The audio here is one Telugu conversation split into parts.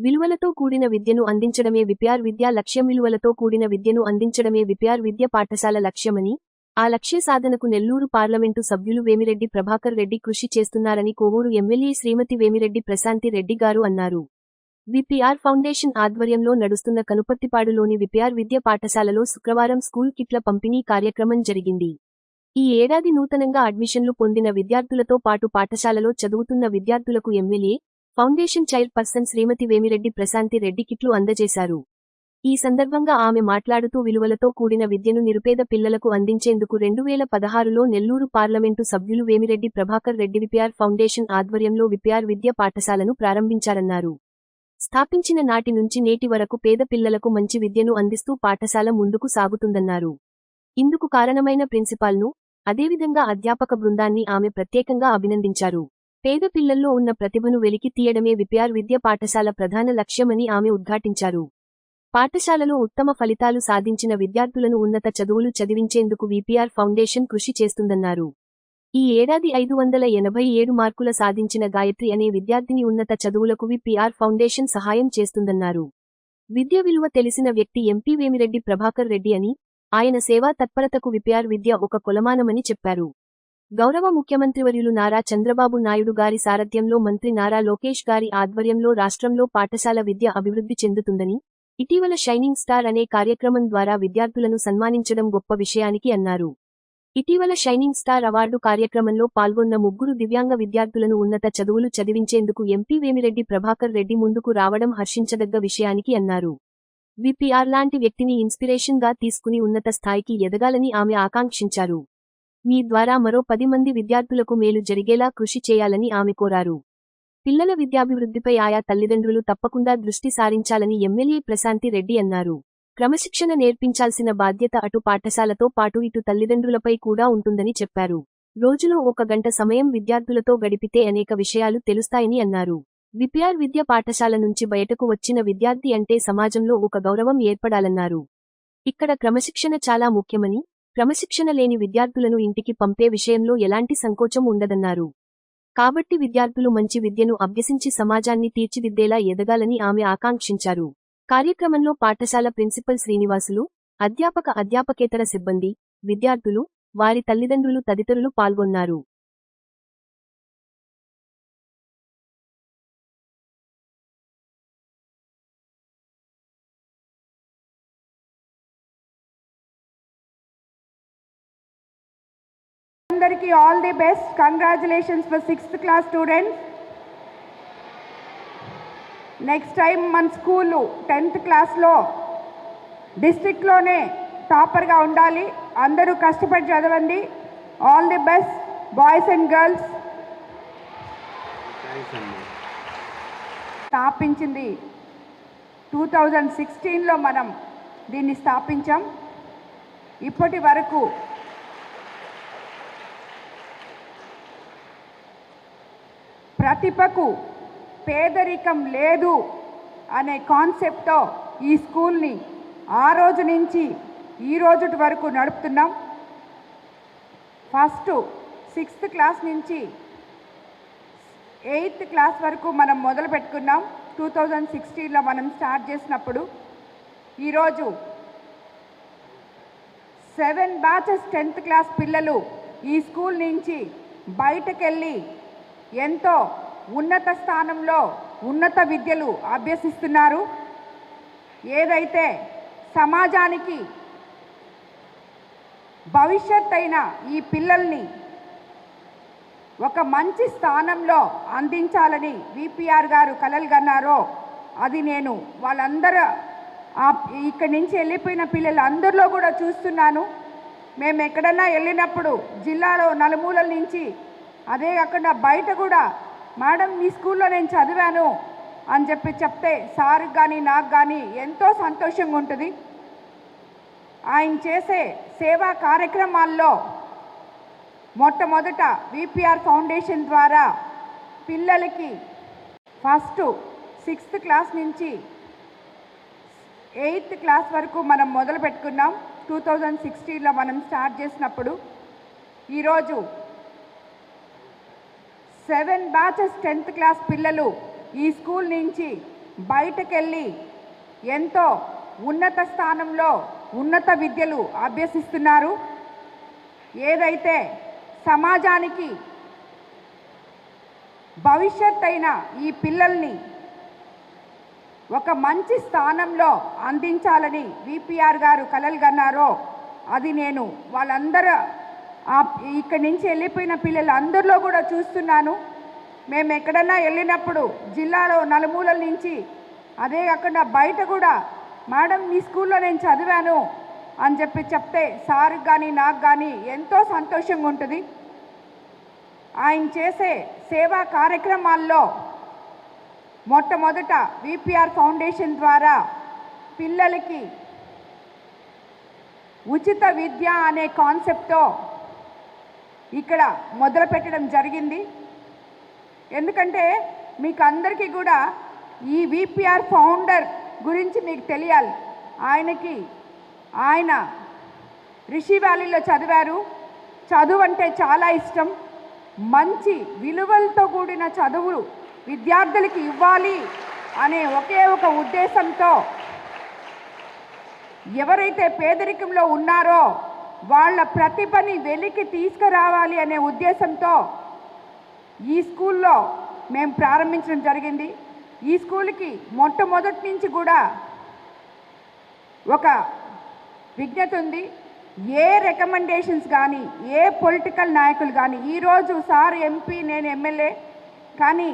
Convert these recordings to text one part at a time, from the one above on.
విలువలతో కూడిన విద్యను అందించడమే విప్యార్ విద్యా లక్ష్యం విలువలతో కూడిన విద్యను అందించడమే విప్యార్ విద్య పాఠశాల లక్ష్యమని ఆ లక్ష్య సాధనకు నెల్లూరు పార్లమెంటు సభ్యులు వేమిరెడ్డి ప్రభాకర్ రెడ్డి కృషి చేస్తున్నారని కోవూరు ఎమ్మెల్యే శ్రీమతి వేమిరెడ్డి ప్రశాంతి రెడ్డి గారు అన్నారు. విపిఆర్ ఫౌండేషన్ ఆధ్వర్యంలో నడుస్తున్న కనుపర్తిపాడులోని విపిఆర్ విద్య పాఠశాలలో శుక్రవారం స్కూల్ కిట్ల పంపిణీ కార్యక్రమం జరిగింది. ఈ ఏడాది నూతనంగా అడ్మిషన్లు పొందిన విద్యార్థులతో పాటు పాఠశాలలో చదువుతున్న విద్యార్థులకు MLA foundation chairperson Shrimati Vemireddy Prashanti Reddy కిట్లు అందజేశారు. ఈ సందర్భంగా ఆమె మాట్లాడుతూ విలువలతో కూడిన విద్యను నిరుపేద పిల్లలకు అందించేందుకు రెండు వేల పదహారులో నెల్లూరు పార్లమెంటు సభ్యులు వేమిరెడ్డి ప్రభాకర్ రెడ్డి విపిఆర్ ఫౌండేషన్ ఆధ్వర్యంలో విపిఆర్ విద్య పాఠశాలను ప్రారంభించారన్నారు. స్థాపించిన నాటి నుంచి నేటి వరకు పేద పిల్లలకు మంచి విద్యను అందిస్తూ పాఠశాల ముందుకు సాగుతుందన్నారు. ఇందుకు కారణమైన ప్రిన్సిపాల్ను అదేవిధంగా అధ్యాపక బృందాన్ని ఆమె ప్రత్యేకంగా అభినందించారు. పేద పిల్లల్లో ఉన్న ప్రతిభను వెలికి తీయడమే విపిఆర్ విద్య పాఠశాల ప్రధాన లక్ష్యమని ఆమె ఉద్ఘాటించారు. పాఠశాలలో ఉత్తమ ఫలితాలు సాధించిన విద్యార్థులను ఉన్నత చదువులు చదివించేందుకు విపిఆర్ ఫౌండేషన్ కృషి చేస్తుందన్నారు. ఈ ఏడాది ఐదు వందల ఎనభై ఏడు మార్కుల సాధించిన గాయత్రి అనే విద్యార్థిని ఉన్నత చదువులకు విపిఆర్ ఫౌండేషన్ సహాయం చేస్తుందన్నారు. విద్య విలువ తెలిసిన వ్యక్తి ఎంపీ వేమిరెడ్డి ప్రభాకర్ రెడ్డి అని ఆయన సేవా తత్పరతకు విపిఆర్ విద్య ఒక కొలమానమని చెప్పారు. గౌరవ ముఖ్యమంత్రివర్యులు నారా చంద్రబాబు నాయుడు గారి సారథ్యంలో మంత్రి నారా లోకేష్ గారి ఆధ్వర్యంలో రాష్ట్రంలో పాఠశాల విద్య అభివృద్ధి చెందుతుందని ఇటీవల షైనింగ్ స్టార్ అనే కార్యక్రమం ద్వారా విద్యార్థులను సన్మానించడం గొప్ప విషయానికి అన్నారు. ఇటీవల షైనింగ్ స్టార్ అవార్డు కార్యక్రమంలో పాల్గొన్న ముగ్గురు దివ్యాంగ విద్యార్థులను ఉన్నత చదువులు చదివించేందుకు ఎంపీ వేమిరెడ్డి ప్రభాకర్ రెడ్డి ముందుకు రావడం హర్షించదగ్గ విషయానికి అన్నారు. విపిఆర్ లాంటి వ్యక్తిని ఇన్స్పిరేషన్గా తీసుకుని ఉన్నత స్థాయికి ఎదగాలని ఆమె ఆకాంక్షించారు. మీ ద్వారా మరో పది మంది విద్యార్థులకు మేలు జరిగేలా కృషి చేయాలని ఆమె కోరారు. పిల్లల విద్యాభివృద్ధిపై ఆయా తల్లిదండ్రులు తప్పకుండా దృష్టి సారించాలని ఎమ్మెల్యే ప్రశాంతి రెడ్డి అన్నారు. క్రమశిక్షణ నేర్పించాల్సిన బాధ్యత అటు పాఠశాలతో పాటు ఇటు తల్లిదండ్రులపై కూడా ఉంటుందని చెప్పారు. రోజులో ఒక గంట సమయం విద్యార్థులతో గడిపితే అనేక విషయాలు తెలుస్తాయని అన్నారు. విపిఆర్ విద్య పాఠశాల నుంచి బయటకు వచ్చిన విద్యార్థి అంటే సమాజంలో ఒక గౌరవం ఏర్పడాలన్నారు. ఇక్కడ క్రమశిక్షణ చాలా ముఖ్యమని క్రమశిక్షణ లేని విద్యార్థులను ఇంటికి పంపే విషయంలో ఎలాంటి సంకోచం ఉండదన్నారు. కాబట్టి విద్యార్థులు మంచి విద్యను అభ్యసించి సమాజాన్ని తీర్చిదిద్దేలా ఎదగాలని ఆమె ఆకాంక్షించారు. కార్యక్రమంలో పాఠశాల ప్రిన్సిపల్ శ్రీనివాసులు అధ్యాపక అధ్యాపకేతర సిబ్బంది విద్యార్థులు వారి తల్లిదండ్రులు తదితరులు పాల్గొన్నారు. అందరికీ all the best congratulations for sixth class students next time మన స్కూలు టెన్త్ క్లాస్లో డిస్ట్రిక్ట్లోనే టాపర్గా ఉండాలి. అందరూ కష్టపడి చదవండి. All the best boys and girls స్థాపించింది టూ థౌజండ్ సిక్స్టీన్లో మనం దీన్ని స్థాపించాం. ఇప్పటి వరకు ప్రతిభకు పేదరికం లేదు అనే కాన్సెప్ట్తో ఈ స్కూల్ని ఆ రోజు నుంచి ఈ రోజు వరకు నడుపుతున్నాం. ఫస్ట్ సిక్స్త్ క్లాస్ నుంచి ఎయిత్ క్లాస్ వరకు మనం మొదలు పెట్టుకున్నాం. టూ థౌజండ్ సిక్స్టీన్లో మనం స్టార్ట్ చేసినప్పుడు ఈరోజు సెవెన్ బ్యాచెస్ టెన్త్ క్లాస్ పిల్లలు ఈ స్కూల్ నుంచి బయటకెళ్ళి ఎంతో ఉన్నత స్థానంలో ఉన్నత విద్యలు అభ్యసిస్తున్నారు. ఏదైతే సమాజానికి భవిష్యత్ అయిన ఈ పిల్లల్ని ఒక మంచి స్థానంలో అందించాలని విపిఆర్ గారు కలలుగన్నారో అది నేను వాళ్ళందరూ ఇక్కడి నుంచి వెళ్ళిపోయిన పిల్లలు అందరిలో కూడా చూస్తున్నాను. మేము ఎక్కడన్నా వెళ్ళినప్పుడు జిల్లాలో నలుమూలల నుంచి అదే కాకుండా బయట కూడా మేడం మీ స్కూల్లో నేను చదివాను అని చెప్పి చెప్తే సార్కి కానీ నాకు కానీ ఎంతో సంతోషంగా ఉంటుంది. ఆయన చేసే సేవా కార్యక్రమాల్లో మొట్టమొదట విపిఆర్ ఫౌండేషన్ ద్వారా పిల్లలకి ఫస్ట్ సిక్స్త్ క్లాస్ నుంచి ఎయిత్ క్లాస్ వరకు మనం మొదలు పెట్టుకున్నాం టూ థౌజండ్ సిక్స్టీన్లో మనం స్టార్ట్ చేసినప్పుడు ఈరోజు సెవెన్ బ్యాచెస్ టెన్త్ క్లాస్ పిల్లలు ఈ స్కూల్ నుంచి బయటకెళ్ళి ఎంతో ఉన్నత స్థానంలో ఉన్నత విద్యలు అభ్యసిస్తున్నారు. ఏదైతే సమాజానికి భవిష్యత్ అయిన ఈ పిల్లల్ని ఒక మంచి స్థానంలో అందించాలని విపిఆర్ గారు కలలుగన్నారో అది నేను వాళ్ళందరూ ఇక్కడి నుంచి వెళ్ళిపోయిన పిల్లలు అందరిలో కూడా చూస్తున్నాను. మేము ఎక్కడన్నా వెళ్ళినప్పుడు జిల్లాలో నలుమూలల నుంచి అదే కాకుండా బయట కూడా మేడం మీ స్కూల్లో నేను చదివాను అని చెప్పి చెప్తే సార్కి కానీ నాకు కానీ ఎంతో సంతోషంగా ఉంటుంది. ఆయన చేసే సేవా కార్యక్రమాల్లో మొట్టమొదట విపిఆర్ ఫౌండేషన్ ద్వారా పిల్లలకి ఉచిత విద్య అనే కాన్సెప్ట్తో ఇక్కడ మొదలు పెట్టడం జరిగింది. ఎందుకంటే మీకు అందరికీ కూడా ఈ విపిఆర్ ఫౌండర్ గురించి మీకు తెలియాలి. ఆయనకి ఆయన రిషి వ్యాలీలో చదివారు. చదువు అంటే చాలా ఇష్టం. మంచి విలువలతో కూడిన చదువులు విద్యార్థులకి ఇవ్వాలి అనే ఒకే ఒక ఉద్దేశంతో ఎవరైతే పేదరికంలో ఉన్నారో వాళ్ళ ప్రతిభని వెలికి తీసుకురావాలి అనే ఉద్దేశంతో ఈ స్కూల్లో మేము ప్రారంభించడం జరిగింది. ఈ స్కూల్కి మొట్టమొదటి నుంచి కూడా ఒక విజ్ఞత ఉంది. ఏ రికమెండేషన్స్ కానీ ఏ పొలిటికల్ నాయకులు కానీ ఈరోజు సార్ ఎంపీ నేను ఎమ్మెల్యే కానీ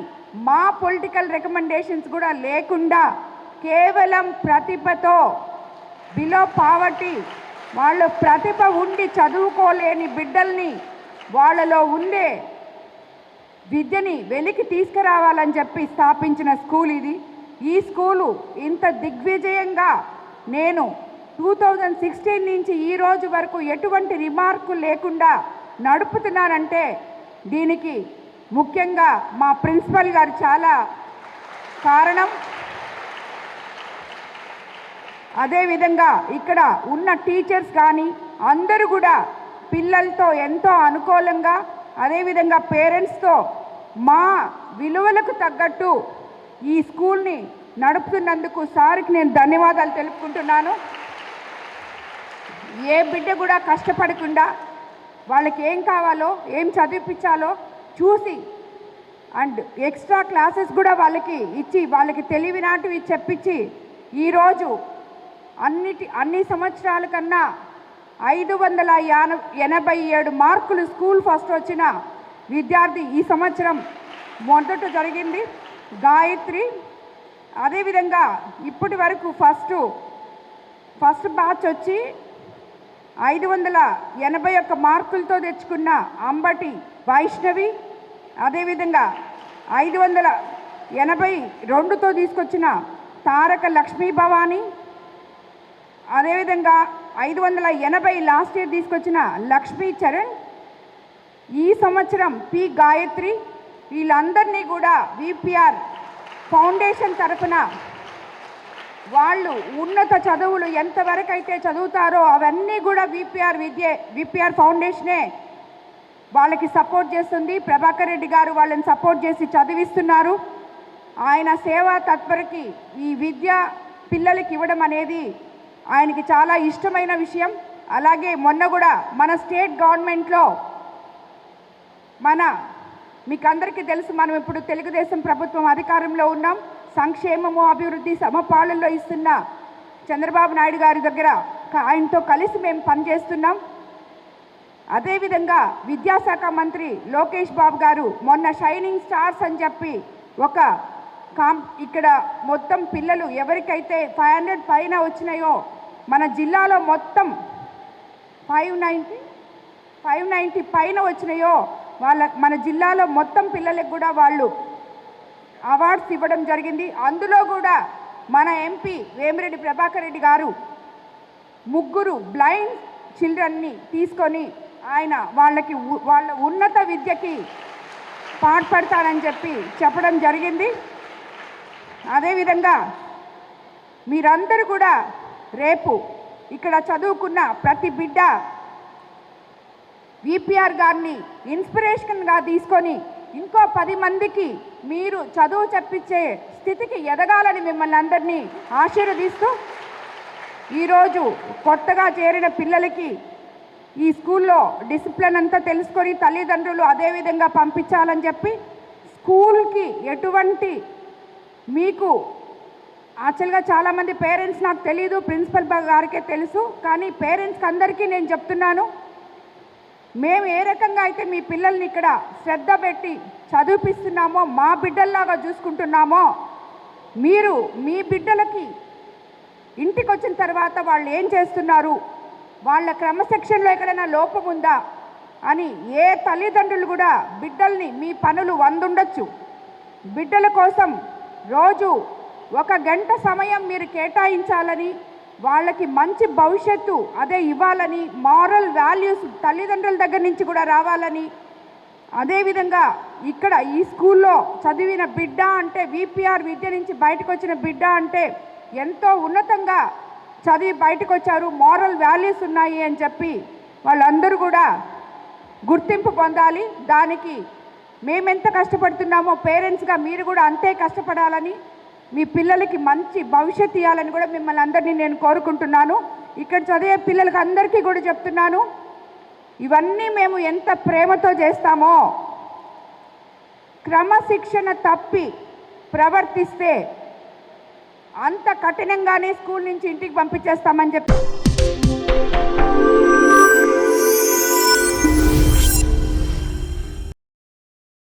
మా పొలిటికల్ రికమెండేషన్స్ కూడా లేకుండా కేవలం ప్రతిభతో బిలో పావర్టీ వాళ్ళు ప్రతిభ ఉండి చదువుకోలేని బిడ్డల్ని వాళ్ళలో ఉండే విద్యని వెలికి తీసుకురావాలని చెప్పి స్థాపించిన స్కూల్ ఇది. ఈ స్కూలు ఇంత దిగ్విజయంగా నేను టూ థౌజండ్ సిక్స్టీన్ నుంచి ఈ రోజు వరకు ఎటువంటి రిమార్కు లేకుండా నడుపుతున్నానంటే దీనికి ముఖ్యంగా మా ప్రిన్సిపల్ గారు చాలా కారణం. అదేవిధంగా ఇక్కడ ఉన్న టీచర్స్ కానీ అందరూ కూడా పిల్లలతో ఎంతో అనుకూలంగా అదేవిధంగా పేరెంట్స్తో మా విలువలకు తగ్గట్టు ఈ స్కూల్ని నడుపుతున్నందుకు సార్కి నేను ధన్యవాదాలు తెలుపుకుంటున్నాను. ఏ బిడ్డ కూడా కష్టపడకుండా వాళ్ళకి ఏం కావాలో ఏం చదివిపించాలో చూసి అండ్ ఎక్స్ట్రా క్లాసెస్ కూడా వాళ్ళకి ఇచ్చి వాళ్ళకి తెలివినాటివి చెప్పించి ఈరోజు అన్నిటి అన్ని సంవత్సరాల కన్నా ఐదు వందల ఎనభై ఏడు మార్కులు స్కూల్ ఫస్ట్ వచ్చిన విద్యార్థి ఈ సంవత్సరం మొదట జరిగింది. గాయత్రి అదేవిధంగా ఇప్పటి వరకు ఫస్ట్ ఫస్ట్ బ్యాచ్ వచ్చి ఐదు వందల ఎనభై ఒక్క మార్కులతో తెచ్చుకున్న అంబటి వైష్ణవి అదేవిధంగా ఐదు వందల ఎనభై రెండుతో తీసుకొచ్చిన తారక లక్ష్మీ భవానీ అదేవిధంగా ఐదు వందల ఎనభై లాస్ట్ ఇయర్ తీసుకొచ్చిన లక్ష్మీ చరణ్ ఈ సంవత్సరం పి గాయత్రి వీళ్ళందరినీ కూడా విపిఆర్ ఫౌండేషన్ తరఫున వాళ్ళు ఉన్నత చదువులు ఎంతవరకు అయితే చదువుతారో అవన్నీ కూడా విపిఆర్ విద్య విపిఆర్ ఫౌండేషనే వాళ్ళకి సపోర్ట్ చేస్తుంది. ప్రభాకర్ రెడ్డి గారు వాళ్ళని సపోర్ట్ చేసి చదివిస్తున్నారు. ఆయన సేవా తత్పరకి ఈ విద్య పిల్లలకి ఇవ్వడం అనేది ఆయనకి చాలా ఇష్టమైన విషయం. అలాగే మొన్న కూడా మన స్టేట్ గవర్నమెంట్లో మన మీకు అందరికీ తెలుసు మనం ఇప్పుడు తెలుగుదేశం ప్రభుత్వం అధికారంలో ఉన్నాం. సంక్షేమము అభివృద్ధి సమపాలనలో ఇస్తున్న చంద్రబాబు నాయుడు గారి దగ్గర ఆయనతో కలిసి మేము పనిచేస్తున్నాం. అదేవిధంగా విద్యాశాఖ మంత్రి లోకేష్ బాబు గారు మొన్న షైనింగ్ స్టార్స్ అని చెప్పి ఒక కాం ఇక్కడ మొత్తం పిల్లలు ఎవరికైతే ఫైవ్ హండ్రెడ్ పైన వచ్చినాయో మన జిల్లాలో మొత్తం ఫైవ్ నైంటీ ఫైవ్ నైంటీ పైన వచ్చినాయో వాళ్ళ మన జిల్లాలో మొత్తం పిల్లలకు కూడా వాళ్ళు అవార్డ్స్ ఇవ్వడం జరిగింది. అందులో కూడా మన ఎంపీ వేమిరెడ్డి ప్రభాకర్ రెడ్డి గారు ముగ్గురు బ్లైండ్ చిల్డ్రన్ని తీసుకొని ఆయన వాళ్ళకి వాళ్ళ ఉన్నత విద్యకి పాటుపడతానని చెప్పి చెప్పడం జరిగింది. అదేవిధంగా మీరందరూ కూడా రేపు ఇక్కడ చదువుకున్న ప్రతి బిడ్డ విపిఆర్ గారిని ఇన్స్పిరేషన్గా తీసుకొని ఇంకో పది మందికి మీరు చదువు చెప్పించే స్థితికి ఎదగాలని మిమ్మల్ని అందరినీ ఆశీర్వదిస్తూ ఈరోజు కొత్తగా చేరిన పిల్లలకి ఈ స్కూల్లో డిసిప్లిన్ అంతా తెలుసుకొని తల్లిదండ్రులు అదేవిధంగా పంపించాలని చెప్పి స్కూల్కి ఎటువంటి మీకు యాక్చువల్గా చాలామంది పేరెంట్స్ నాకు తెలియదు ప్రిన్సిపల్ గారికే తెలుసు కానీ పేరెంట్స్కి అందరికీ నేను చెప్తున్నాను. మేము ఏ రకంగా అయితే మీ పిల్లల్ని ఇక్కడ శ్రద్ధ పెట్టి చదివిపిస్తున్నామో మా బిడ్డల్లాగా చూసుకుంటున్నామో మీరు మీ బిడ్డలకి ఇంటికి వచ్చిన తర్వాత వాళ్ళు ఏం చేస్తున్నారు? వాళ్ళ క్రమశిక్షణలో ఎక్కడైనా లోపం ఉందా? అని ఏ తల్లిదండ్రులు కూడా బిడ్డల్ని మీ పనులు వందుండొచ్చు. బిడ్డల కోసం రోజు ఒక గంట సమయం మీరు కేటాయించాలని వాళ్ళకి మంచి భవిష్యత్తు అదే ఇవ్వాలని మారల్ వాల్యూస్ తల్లిదండ్రుల దగ్గర నుంచి కూడా రావాలని. అదేవిధంగా ఇక్కడ ఈ స్కూల్లో చదివిన బిడ్డ అంటే విపిఆర్ విద్య నుంచి బయటకు వచ్చిన బిడ్డ అంటే ఎంతో ఉన్నతంగా చదివి బయటకు వచ్చారు మారల్ వాల్యూస్ ఉన్నాయి అని చెప్పి వాళ్ళందరూ కూడా గుర్తింపు పొందాలి. దానికి మేమెంత కష్టపడుతున్నామో పేరెంట్స్గా మీరు కూడా అంతే కష్టపడాలని మీ పిల్లలకి మంచి భవిష్యత్తు ఇవ్వాలని కూడా మిమ్మల్ని అందరినీ నేను కోరుకుంటున్నాను. ఇక్కడ చదివే పిల్లలకి అందరికీ కూడా చెప్తున్నాను. ఇవన్నీ మేము ఎంత ప్రేమతో చేస్తామో క్రమశిక్షణ తప్పి ప్రవర్తిస్తే అంత కఠినంగానే స్కూల్ నుంచి ఇంటికి పంపించేస్తామని చెప్పి